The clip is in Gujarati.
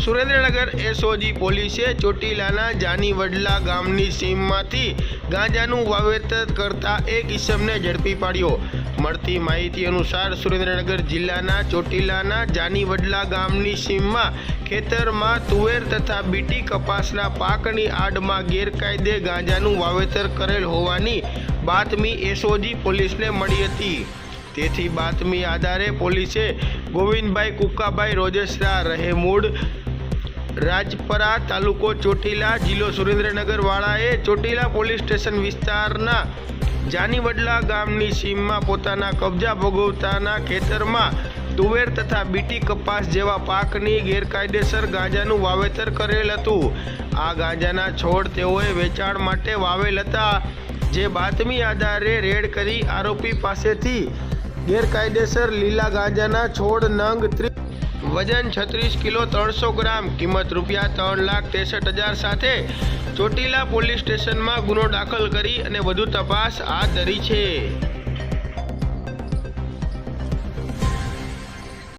સુરેન્દ્રનગર એસઓજી પોલીસે ચોટીલાના જાનીવડલા ગામની સીમમાંથી ગાંજાનું વાવેતર કરતા એક ઈસમને ઝડપી પાડ્યો. મળતી માહિતી અનુસાર સુરેન્દ્રનગર જિલ્લાના ચોટીલાના જાનીવડલા ગામની સીમમાં ખેતરમાં તુવેર તથા બીટી કપાસના પાકની આડમાં ગેરકાયદે ગાંજાનું વાવેતર કરેલ હોવાની બાતમી એસઓજી પોલીસને મળી હતી. તેથી બાતમી આધારે પોલીસે ગોવિંદભાઈ કુકાભાઈ રોજેસરા રહે મૂળ રાજપરા તાલુકો ચોટીલા જિલ્લો સુરેન્દ્રનગર વાળાએ ચોટીલા પોલીસ સ્ટેશન વિસ્તારના જાનીવડલા ગામની સીમમાં પોતાના કબજા ભોગવતાના ખેતરમાં તુવેર તથા બીટી કપાસ જેવા પાકની ગેરકાયદેસર ગાંજાનું વાવેતર કરેલ હતું. આ ગાંજાના છોડ તેઓએ વેચાણ માટે વાવેલ હતા, જે બાતમી આધારે રેડ કરી આરોપી પાસેથી ગેરકાયદેસર લીલા ગાંજાના છોડ નંગ ત્રી વજન છત્રીસ કિલો ત્રણસો ગ્રામ, કિંમત રૂપિયા ત્રણ લાખ ત્રેસઠ હજાર સાથે ચોટીલા પોલીસ સ્ટેશનમાં ગુનો દાખલ કરી અને વધુ તપાસ હાથ ધરી છે.